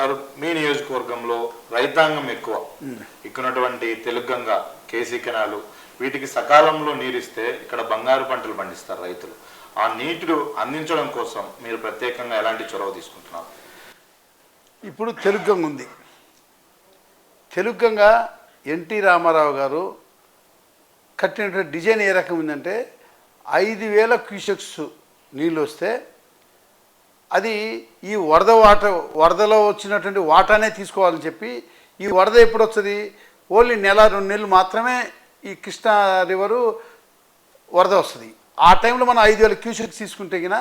Sir మీ నియోజకవర్గంలో రైతాంగం ఎక్కువ. ఇక్కడున్నటువంటి తెలుగంగా కేసీ కెనాలు వీటికి సకాలంలో నీరిస్తే ఇక్కడ బంగారు పంటలు పండిస్తారు రైతులు. ఆ నీటిని అందించడం కోసం మీరు ప్రత్యేకంగా ఎలాంటి చొరవ తీసుకుంటున్నారు? ఇప్పుడు తెలుగంగా ఉంది. తెలుగంగా ఎన్టీ రామారావు గారు కట్టినటువంటి డిజైన్ ఏ రకం ఉందంటే ఐదు వేల క్యూసెక్స్ నీళ్ళు వస్తే అది ఈ వరద వాట వరదలో వచ్చినటువంటి వాటానే తీసుకోవాలని చెప్పి ఈ వరద ఎప్పుడు వస్తుంది? ఓన్లీ నెల రెండు నెలలు మాత్రమే ఈ కృష్ణా రివరు వరద వస్తుంది. ఆ టైంలో మనం ఐదు వేల క్యూసెక్ తీసుకుంటే గిన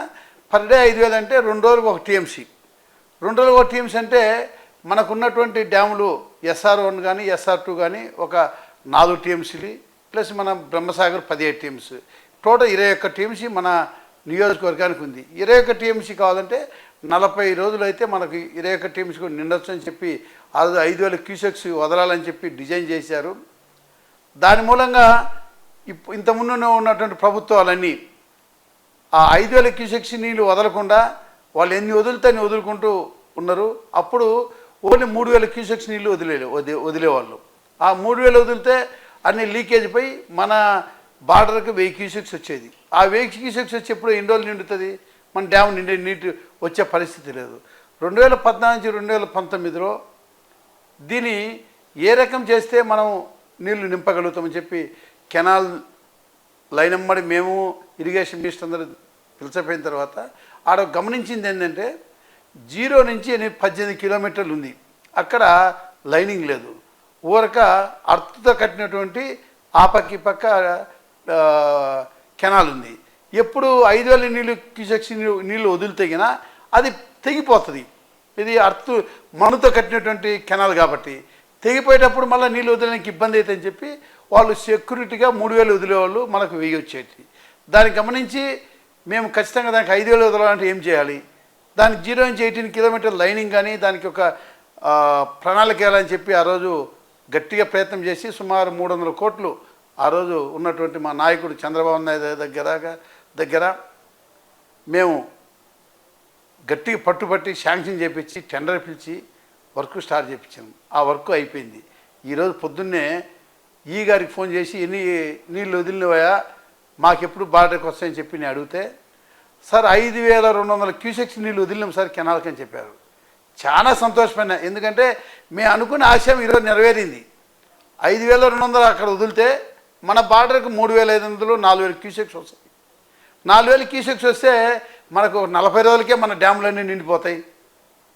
పర్ డే ఐదు వేలు అంటే రెండు రోజులకు ఒక టీఎంసీ. రెండు రోజులు ఒక టీఎంసీ అంటే మనకున్నటువంటి డ్యాములు ఎస్ఆర్ వన్ కానీ ఎస్ఆర్ టూ కానీ ఒక నాలుగు టీఎంసీలు ప్లస్ మన బ్రహ్మసాగర్ పదిహేడు టీమ్స్ టోటల్ ఇరవై ఒక్క టీమ్స్ మన నియోజకవర్గానికి ఉంది. ఇరవై ఒక టీఎంసీ కావాలంటే నలభై రోజులు అయితే మనకు ఇరవై ఒక టీఎంసీ కూడా నిండొచ్చు అని చెప్పి అది ఐదు వేల క్యూసెక్స్ వదలాలని చెప్పి డిజైన్ చేశారు. దాని మూలంగా ఇప్పు ఇంతకుముందు ఉన్నటువంటి ప్రభుత్వాలన్నీ ఆ ఐదు వేల క్యూసెక్స్ నీళ్ళు వదలకుండా వాళ్ళు ఎన్ని వదులుతాయని వదులుకుంటూ ఉన్నారు. అప్పుడు ఓన్లీ మూడు వేల క్యూసెక్స్ నీళ్ళు వదిలే వదిలేవాళ్ళు. ఆ మూడు వేలు వదిలితే అన్ని లీకేజ్ పోయి మన బార్డర్కి వెయ్యి క్యూసెక్స్ వచ్చేది. ఆ వెయ్యి క్యూసెక్స్ వచ్చి ఎప్పుడు ఎన్ని రోజులు నిండుతుంది? మన డ్యామ్ నిండి నీటి వచ్చే పరిస్థితి లేదు. రెండు వేల పద్నాలుగు నుంచి రెండు వేల పంతొమ్మిదిలో దీన్ని ఏ రకం చేస్తే మనం నీళ్ళు నింపగలుగుతామని చెప్పి కెనాల్ లైన్ అమ్మడి మేము ఇరిగేషన్ మినిస్టర్ అందరూ పిలిచిపోయిన తర్వాత ఆడ గమనించింది ఏంటంటే జీరో నుంచి పద్దెనిమిది కిలోమీటర్లు ఉంది. అక్కడ లైనింగ్ లేదు. ఊరక అర్త్తో కట్టినటువంటి ఆ పక్క ఈ పక్క కెనాల్ ఉంది. ఎప్పుడు ఐదు వేల నీళ్ళు క్యూసెక్స్ నీళ్ళు- నీళ్ళు వదిలితేగినా అది తెగిపోతుంది. ఇది అర్త్ మనుతో కట్టినటువంటి కెనాల్ కాబట్టి. తెగిపోయేటప్పుడు మళ్ళీ నీళ్ళు వదిలేనికి ఇబ్బంది అవుతుందని చెప్పి వాళ్ళు సెక్యూరిటీగా మూడు వేలు వదిలేవాళ్ళు మనకు వెయ్యి వచ్చేది దాన్ని గమనించి మేము ఖచ్చితంగా దానికి ఐదు వేలు వదలాలంటే ఏం చేయాలి? దానికి జీరో నుంచి ఎయిటీన్ కిలోమీటర్ లైనింగ్ కానీ దానికి ఒక ప్రణాళిక వేయాలని చెప్పి ఆ రోజు గట్టిగా ప్రయత్నం చేసి సుమారు మూడు వందల కోట్లు ఆ రోజు ఉన్నటువంటి మా నాయకుడు చంద్రబాబు నాయుడు దగ్గర దగ్గర మేము గట్టిగా పట్టుబట్టి శాంక్షన్ చేపించి టెండర్ పిలిచి వర్క్ స్టార్ట్ చేయించాము ఆ వర్క్ అయిపోయింది. ఈరోజు పొద్దున్నే ఈ గారికి ఫోన్ చేసి ఎన్ని నీళ్ళు వదిలినవయా మాకెప్పుడు బాటకు వస్తాయని చెప్పి నేను అడిగితే సార్ ఐదు వేల రెండు వందల క్యూసెక్స్ నీళ్ళు వదిలినాం సార్ కెనాల్కి అని చెప్పారు. చాలా సంతోషమైన ఎందుకంటే మేము అనుకున్న ఆశయం ఈరోజు నెరవేరింది. ఐదు వేల రెండు వందలు అక్కడ వదిలితే మన బార్డర్కి మూడు వేల ఐదు వందలు నాలుగు వేల క్యూసెక్స్ వస్తాయి. నాలుగు వేల క్యూసెక్స్ వస్తే మనకు నలభై రోజులకే మన డ్యాములన్నీ నిండిపోతాయి.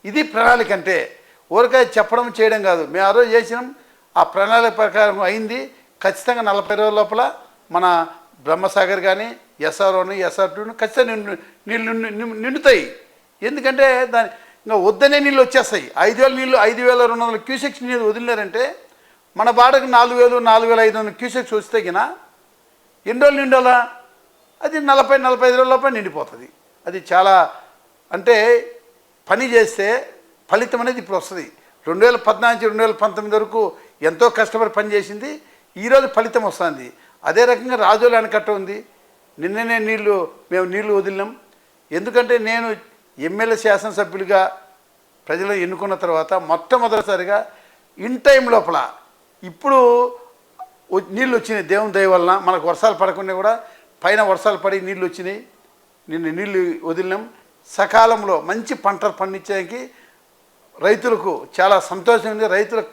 ఇది ప్రణాళిక అంటే ఊరికాయ చెప్పడం చేయడం కాదు. మేము ఆ రోజు చేసినాం ఆ ప్రణాళిక ప్రకారం అయింది. ఖచ్చితంగా నలభై రోజుల లోపల మన బ్రహ్మసాగర్ కానీ ఎస్ఆర్ వన్ ఎస్ఆర్ టూను ఖచ్చితంగా నిండు నీళ్ళు నిండు- నిండుతాయి. ఎందుకంటే దాని ఇంకా వద్దనే నీళ్ళు వచ్చేస్తాయి. ఐదు వేల నీళ్ళు ఐదు వేల రెండు వందల క్యూసెక్స్ నీళ్ళు వదిలినారంటే మన బాడకు నాలుగు వేలు నాలుగు వేల ఐదు వందల క్యూసెక్స్ వస్తే గిన ఎన్ని రోజులు నిండోలా? అది నలభై నలభై ఐదు రోజుల లోపల నిండిపోతుంది. అది చాలా అంటే పని చేస్తే ఫలితం అనేది ఇప్పుడు వస్తుంది. రెండు వేల పద్నాలుగు నుంచి రెండు వేల పంతొమ్మిది వరకు ఎంతో కష్టపడి పని చేసింది ఈరోజు ఫలితం వస్తుంది. అదే రకంగా రాజోలు అనకట్ట ఉంది. నిన్ననే నీళ్ళు మేము నీళ్ళు వదిలినాం. ఎందుకంటే నేను ఎమ్మెల్యే శాసనసభ్యులుగా ప్రజలు ఎన్నుకున్న తర్వాత మొట్టమొదటిసారిగా ఇన్ టైం లోపల ఇప్పుడు నీళ్ళు వచ్చినాయి దేవుని దయ వలన మనకు వర్షాలు పడకుండా కూడా పైన వర్షాలు పడి నీళ్ళు వచ్చినాయి. నిన్న నీళ్ళు వదిలినాం. సకాలంలో మంచి పంటలు పండించడానికి రైతులకు చాలా సంతోషం ఉంది. రైతుల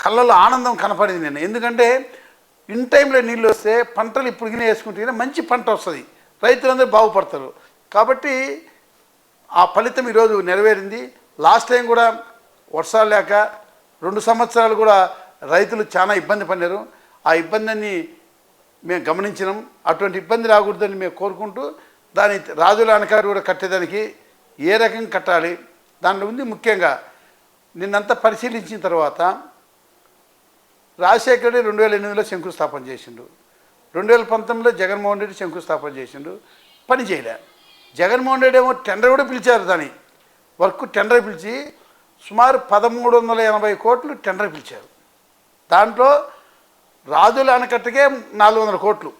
కళ్ళలో ఆనందం కనపడింది నేను ఎందుకంటే ఇన్ టైంలో నీళ్ళు వస్తే పంటలు ఇప్పుడు వేసుకుంటే మంచి పంట వస్తుంది. రైతులందరూ బాగుపడతారు. కాబట్టి ఆ ఫలితం ఈరోజు నెరవేరింది. లాస్ట్ టైం కూడా వర్షాలు లేక రెండు సంవత్సరాలు కూడా రైతులు చాలా ఇబ్బంది పడినారు. ఆ ఇబ్బందిని మేము గమనించినాం. అటువంటి ఇబ్బంది రాకూడదని మేము కోరుకుంటూ దాని రాజుల అనకారు కూడా కట్టేదానికి ఏ రకంగా కట్టాలి దాంట్లో ఉంది ముఖ్యంగా నిన్నంతా పరిశీలించిన తర్వాత రాజశేఖర రెడ్డి రెండు వేల ఎనిమిదిలో శంకుస్థాపన చేసిండు. రెండు వేల పంతొమ్మిదిలో జగన్మోహన్ రెడ్డి శంకుస్థాపన చేసిండు. పని చేయలే. జగన్మోహన్ రెడ్డి ఏమో టెండర్ కూడా పిలిచారు దాన్ని. వర్క్ టెండర్ పిలిచి సుమారు పదమూడు వందల ఎనభై కోట్లు టెండర్ పిలిచారు. దాంట్లో రాజుల ఆనకట్టకే నాలుగు వందల కోట్లు.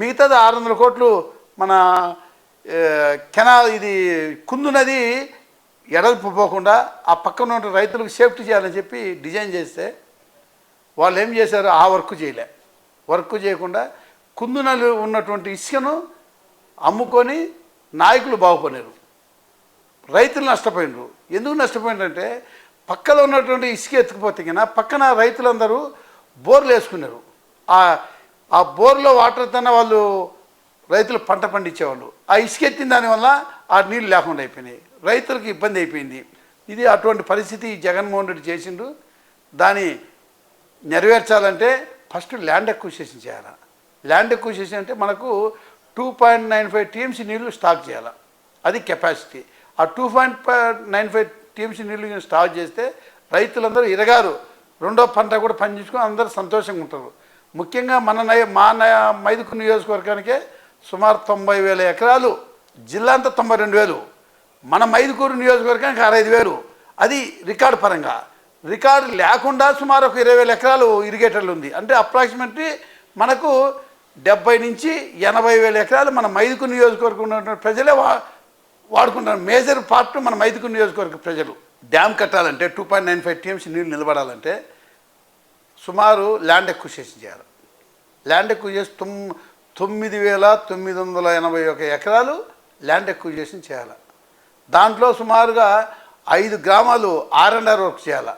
మిగతాది ఆరు వందల కోట్లు మన కెనాల్ ఇది కుందు నది ఎడల్పు పోకుండా ఆ పక్కన ఉన్న రైతులకు సేఫ్టీ చేయాలని చెప్పి డిజైన్ చేస్తే వాళ్ళు ఏం చేశారు? ఆ వర్క్ చేయలే. వర్క్ చేయకుండా కుందునలు ఉన్నటువంటి ఇసుకను అమ్ముకొని నాయకులు బాగుపడినారు. రైతులు నష్టపోయినారు. ఎందుకు నష్టపోయినారంటే పక్కలో ఉన్నటువంటి ఇసుక ఎత్తుకుపోతే కన్నా పక్కన రైతులందరూ బోర్లు వేసుకున్నారు. ఆ ఆ బోర్లో వాటర్ తన వాళ్ళు రైతులు పంట పండించేవాళ్ళు. ఆ ఇసుక ఎత్తిన దానివల్ల ఆ నీళ్ళు లేకుండా అయిపోయినాయి. రైతులకు ఇబ్బంది అయిపోయింది. ఇది అటువంటి పరిస్థితి జగన్మోహన్ రెడ్డి చేసిండు. దాన్ని నెరవేర్చాలంటే ఫస్ట్ ల్యాండ్ ఎక్విజిషన్ చేయాలి. ల్యాండ్ ఎక్విజిషన్ అంటే మనకు two point nine five TMC నీళ్ళు స్టాక్ చేయాలి. అది కెపాసిటీ. ఆ two point nine five TMC నీళ్ళు స్టార్ట్ చేస్తే రైతులందరూ ఇరగారు రెండో పంట కూడా పండించుకొని అందరూ సంతోషంగా ఉంటారు. ముఖ్యంగా మన నయ మా నయ మైదుకు నియోజకవర్గానికే సుమారు తొంభై వేల ఎకరాలు జిల్లా అంతా తొంభై రెండు వేలు. మన మైదుకూరు నియోజకవర్గానికి అరవై వేలు. అది రికార్డు పరంగా. రికార్డు లేకుండా సుమారు ఒక ఇరవై వేల ఎకరాలు ఇరిగేటర్లు ఉంది. అంటే అప్రాక్సిమేట్లీ మనకు డెబ్బై నుంచి ఎనభై వేల ఎకరాలు మన మైదుకు నియోజకవర్గం ఉన్నటువంటి ప్రజలే వా మేజర్ పార్ట్ మన మైదుకు నియోజకవర్గ ప్రజలు. డ్యామ్ కట్టాలంటే two point nine five TMC నీళ్ళు నిలబడాలంటే సుమారు ల్యాండ్ ఎక్విజిషన్ చేయాలి. ల్యాండ్ ఎక్విజేషన్ తొమ్ తొమ్మిది వేల తొమ్మిది వందల ఎనభై ఒక ఎకరాలు ల్యాండ్ ఎక్విజేషన్ చేయాలి. దాంట్లో సుమారుగా ఐదు గ్రామాలు ఆర్ అండ్ ఆర్ వర్క్ చేయాలి.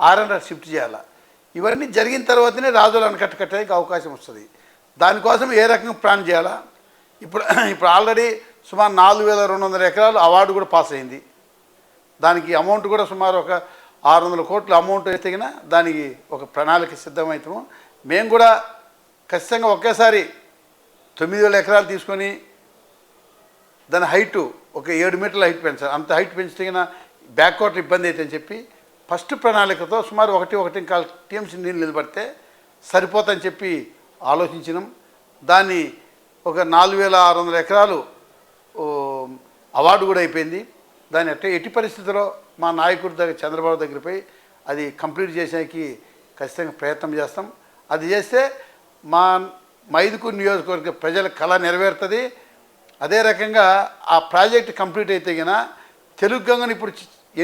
ఆర్ అండ్ ఆర్ షిఫ్ట్ చేయాలి. ఇవన్నీ జరిగిన తర్వాతనే రాజులు అనకట్ట కట్టడానికి అవకాశం వస్తుంది. దానికోసం ఏ రకంగా ప్లాన్ చేయాలా? ఇప్పుడు ఇప్పుడు ఆల్రెడీ సుమారు నాలుగు వేల రెండు వందల ఎకరాలు అవార్డు కూడా పాస్ అయింది. దానికి అమౌంట్ కూడా సుమారు ఒక ఆరు వందల కోట్ల అమౌంట్ అయితే దానికి ఒక ప్రణాళిక సిద్ధమవుతాము మేము కూడా ఖచ్చితంగా ఒకేసారి తొమ్మిది వేల ఎకరాలు తీసుకొని దాని హైట్ ఒక ఏడు మీటర్ల హైట్ పెంచాలి. అంత హైట్ పెంచితే గిన బ్యాక్ ఇబ్బంది అయితే అని చెప్పి ఫస్ట్ ప్రణాళికతో సుమారు ఒకటి ఒకటి కాల్ టీఎంసీ నీళ్ళు నిలబడితే సరిపోతని చెప్పి ఆలోచించినాం. దాన్ని ఒక నాలుగు వేల ఆరు వందల ఎకరాలు అవార్డు కూడా అయిపోయింది. దాని అట్టే ఎట్టి పరిస్థితుల్లో మా నాయకుడి దగ్గర చంద్రబాబు దగ్గర పోయి అది కంప్లీట్ చేసేకి ఖచ్చితంగా ప్రయత్నం చేస్తాం. అది చేస్తే మా మైదుకూరు నియోజకవర్గ ప్రజల కళ నెరవేరుతుంది. అదే రకంగా ఆ ప్రాజెక్ట్ కంప్లీట్ అయితే కనుక తెలుగు గంగను ఇప్పుడు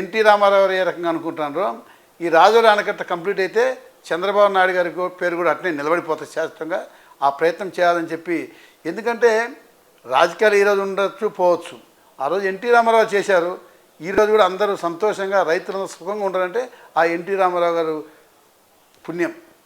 ఎన్టీ రామారావు ఏ రకంగా అనుకుంటున్నారో ఈ రాజుల ఆనకట్ట కంప్లీట్ అయితే చంద్రబాబు నాయుడు గారి పేరు కూడా అట్నే నిలబడిపోతుంది శాశ్వతంగా. ఆ ప్రయత్నం చేయాలని చెప్పి ఎందుకంటే రాజకీయాలు ఈరోజు ఉండొచ్చు పోవచ్చు. ఆ రోజు ఎన్టీ రామారావు చేశారు. ఈరోజు కూడా అందరూ సంతోషంగా రైతులందరూ సుఖంగా ఉండాలంటే ఆ ఎన్టీ రామారావు గారు పుణ్యం.